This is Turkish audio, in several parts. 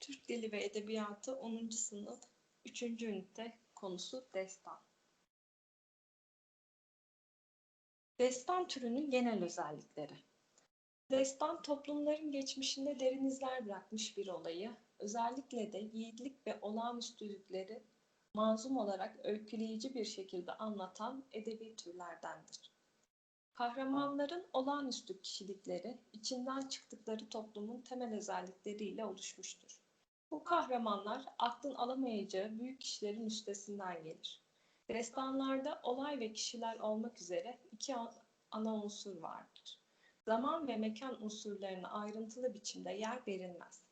Türk Dili ve Edebiyatı 10. sınıf 3. ünite konusu destan. Destan türünün genel özellikleri. Destan toplumların geçmişinde derin izler bırakmış bir olayı, özellikle de yiğitlik ve olağanüstülükleri manzum olarak öyküleyici bir şekilde anlatan edebi türlerdendir. Kahramanların olağanüstü kişilikleri, içinden çıktıkları toplumun temel özellikleriyle oluşmuştur. Bu kahramanlar aklın alamayacağı büyük kişilerin üstesinden gelir. Destanlarda olay ve kişiler olmak üzere iki ana unsur vardır. Zaman ve mekan unsurlarına ayrıntılı biçimde yer verilmez.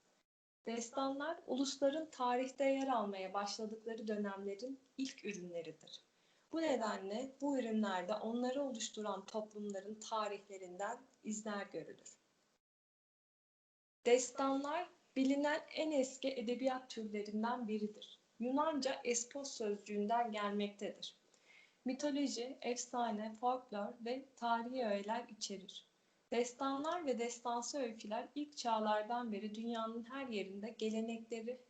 Destanlar, ulusların tarihte yer almaya başladıkları dönemlerin ilk ürünleridir. Bu nedenle bu ürünlerde onları oluşturan toplumların tarihlerinden izler görülür. Destanlar bilinen en eski edebiyat türlerinden biridir. Yunanca espos sözcüğünden gelmektedir. Mitoloji, efsane, folklor ve tarihi öğeler içerir. Destanlar ve destansı öyküler ilk çağlardan beri dünyanın her yerinde gelenekleri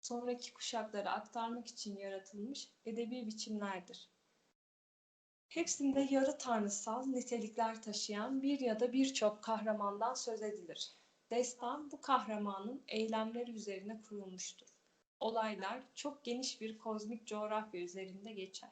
sonraki kuşaklara aktarmak için yaratılmış edebi biçimlerdir. Hepsinde yarı tanrısal nitelikler taşıyan bir ya da birçok kahramandan söz edilir. Destan bu kahramanın eylemleri üzerine kurulmuştur. Olaylar çok geniş bir kozmik coğrafya üzerinde geçer.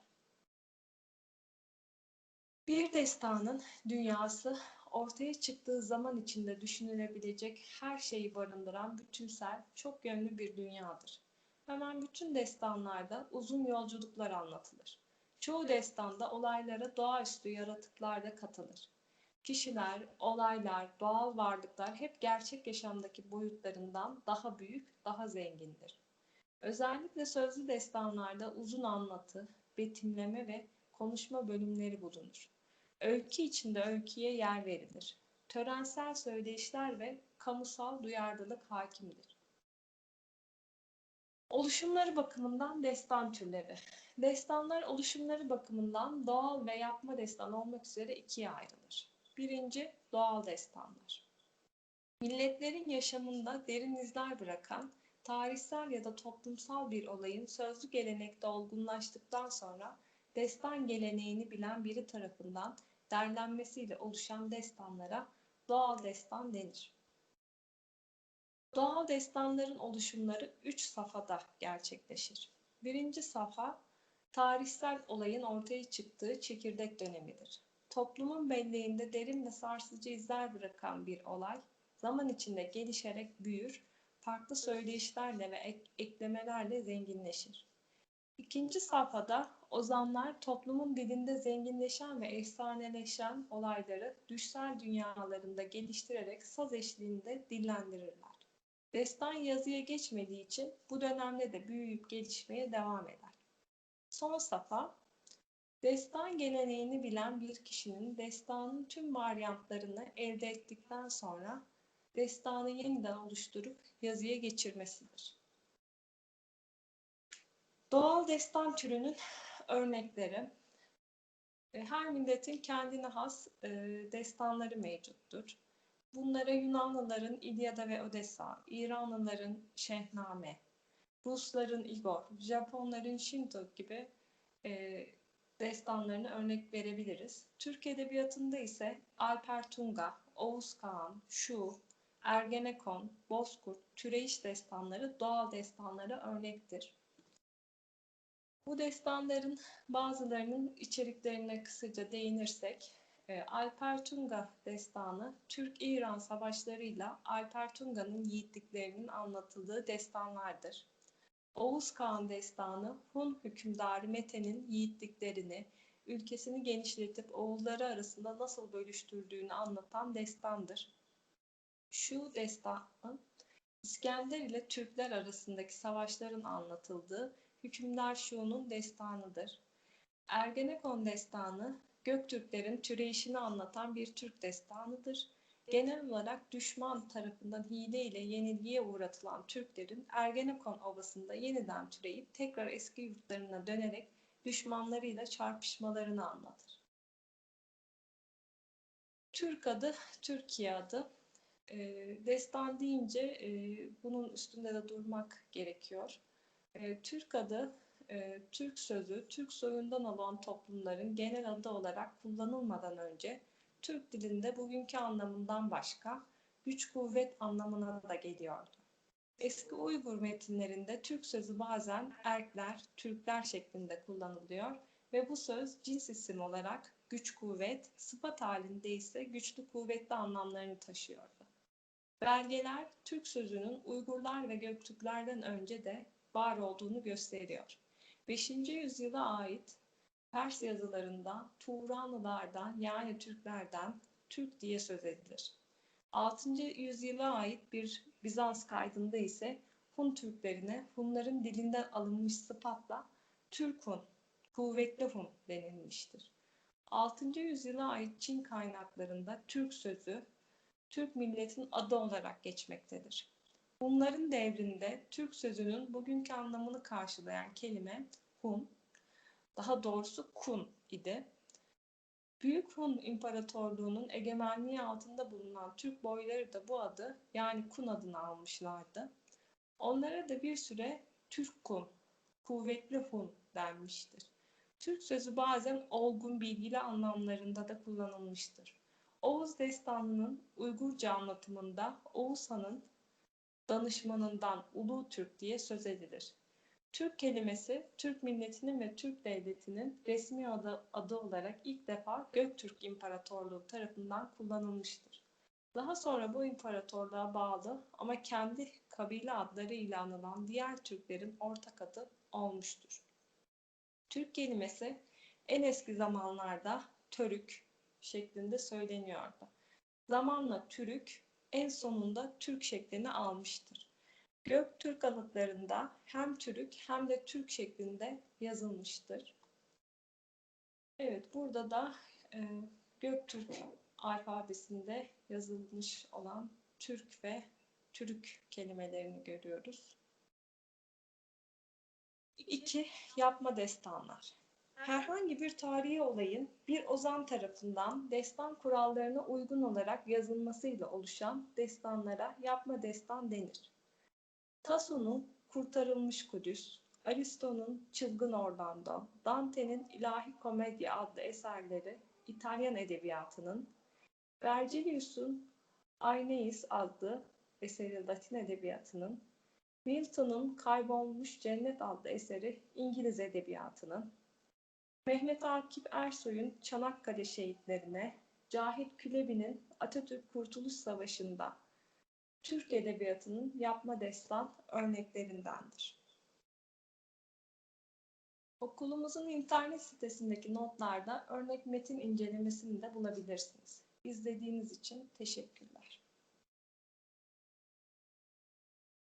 Bir destanın dünyası ortaya çıktığı zaman içinde düşünülebilecek her şeyi barındıran bütünsel, çok yönlü bir dünyadır. Hemen bütün destanlarda uzun yolculuklar anlatılır. Çoğu destanda olaylara doğaüstü yaratıklar da katılır. Kişiler, olaylar, doğal varlıklar hep gerçek yaşamdaki boyutlarından daha büyük, daha zengindir. Özellikle sözlü destanlarda uzun anlatı, betimleme ve konuşma bölümleri bulunur. Öykü içinde öyküye yer verilir. Törensel söyleyişler ve kamusal duyarlılık hakimdir. Oluşumları bakımından destan türleri. Destanlar oluşumları bakımından doğal ve yapma destan olmak üzere ikiye ayrılır. Birinci, doğal destanlar. Milletlerin yaşamında derin izler bırakan, tarihsel ya da toplumsal bir olayın sözlü gelenekte olgunlaştıktan sonra destan geleneğini bilen biri tarafından derlenmesiyle oluşan destanlara doğal destan denir. Doğal destanların oluşumları üç safhada gerçekleşir. Birinci safha, tarihsel olayın ortaya çıktığı çekirdek dönemidir. Toplumun belleğinde derin ve sarsıcı izler bırakan bir olay, zaman içinde gelişerek büyür, farklı söyleyişlerle ve ek eklemelerle zenginleşir. İkinci safhada ozanlar toplumun dilinde zenginleşen ve efsaneleşen olayları düşsel dünyalarında geliştirerek saz eşliğinde dillendirirler. Destan yazıya geçmediği için bu dönemde de büyüyüp gelişmeye devam eder. Son safa, destan geleneğini bilen bir kişinin destanın tüm varyantlarını elde ettikten sonra destanı yeniden oluşturup yazıya geçirmesidir. Doğal destan türünün örnekleri. E, her milletin kendine has e, destanları mevcuttur. Bunlara Yunanlıların İlyada ve Odessa, İranlıların Şehname, Rusların Igor, Japonların Shinto gibi e, destanlarını örnek verebiliriz. Türk Edebiyatı'nda ise Alper Tunga, Oğuz Kağan, Şu, Ergenekon, Bozkurt, Türeyiş destanları doğal destanlara örnektir. Bu destanların bazılarının içeriklerine kısaca değinirsek, e, Alper Tunga destanı, Türk-İran savaşlarıyla Alper Tunga'nın yiğitliklerinin anlatıldığı destanlardır. Oğuz Kağan destanı, Hun hükümdarı Mete'nin yiğitliklerini, ülkesini genişletip oğulları arasında nasıl bölüştürdüğünü anlatan destandır. Şu destanı, İskender ile Türkler arasındaki savaşların anlatıldığı Hükümdar Şu'nun destanıdır. Ergenekon destanı, Göktürklerin türeyişini anlatan bir Türk destanıdır. Genel olarak düşman tarafından hile ile yenilgiye uğratılan Türklerin Ergenekon Ovası'nda yeniden türeyip tekrar eski yurtlarına dönerek düşmanlarıyla çarpışmalarını anlatır. Türk adı, Türkiye adı. destan deyince e, bunun üstünde de durmak gerekiyor. E, Türk adı, e, Türk sözü, Türk soyundan olan toplumların genel adı olarak kullanılmadan önce Türk dilinde bugünkü anlamından başka güç kuvvet anlamına da geliyordu. Eski Uygur metinlerinde Türk sözü bazen erkler, Türkler şeklinde kullanılıyor ve bu söz cins isim olarak güç kuvvet, sıfat halinde ise güçlü kuvvetli anlamlarını taşıyordu. Belgeler Türk sözünün Uygurlar ve Göktürklerden önce de var olduğunu gösteriyor. 5. yüzyıla ait Pers yazılarında Turanlılardan yani Türklerden Türk diye söz edilir. 6. yüzyıla ait bir Bizans kaydında ise Hun Türklerine Hunların dilinden alınmış sıfatla Türk Hun, kuvvetli Hun denilmiştir. 6. yüzyıla ait Çin kaynaklarında Türk sözü Türk milletin adı olarak geçmektedir. Hunların devrinde Türk sözünün bugünkü anlamını karşılayan kelime Hun, daha doğrusu Kun idi. Büyük Hun İmparatorluğu'nun egemenliği altında bulunan Türk boyları da bu adı yani Kun adını almışlardı. Onlara da bir süre Türk Kun, kuvvetli Hun denmiştir. Türk sözü bazen olgun bilgili anlamlarında da kullanılmıştır. Oğuz Destanı'nın Uygurca anlatımında Oğuz Han'ın danışmanından Ulu Türk diye söz edilir. Türk kelimesi Türk milletinin ve Türk devletinin resmi adı, adı olarak ilk defa Göktürk İmparatorluğu tarafından kullanılmıştır. Daha sonra bu imparatorluğa bağlı ama kendi kabile adları ile anılan diğer Türklerin ortak adı olmuştur. Türk kelimesi en eski zamanlarda Törük şeklinde söyleniyordu. Zamanla Türük en sonunda Türk şeklini almıştır. Göktürk anıtlarında hem Türk hem de Türk şeklinde yazılmıştır. Evet burada da e, Göktürk alfabesinde yazılmış olan Türk ve Türk kelimelerini görüyoruz. 2. Yapma destanlar. Herhangi bir tarihi olayın bir ozan tarafından destan kurallarına uygun olarak yazılmasıyla oluşan destanlara yapma destan denir. Tasso'nun Kurtarılmış Kudüs, Aristo'nun Çılgın Orlando, Dante'nin İlahi Komedya adlı eserleri İtalyan edebiyatının, Vergilius'un Aeneis adlı eseri Latin edebiyatının, Milton'un Kaybolmuş Cennet adlı eseri İngiliz edebiyatının, Mehmet Akif Ersoy'un Çanakkale şehitlerine, Cahit Külebi'nin Atatürk Kurtuluş Savaşı'nda Türk Edebiyatı'nın yapma destan örneklerindendir. Okulumuzun internet sitesindeki notlarda örnek metin incelemesini de bulabilirsiniz. İzlediğiniz için teşekkürler.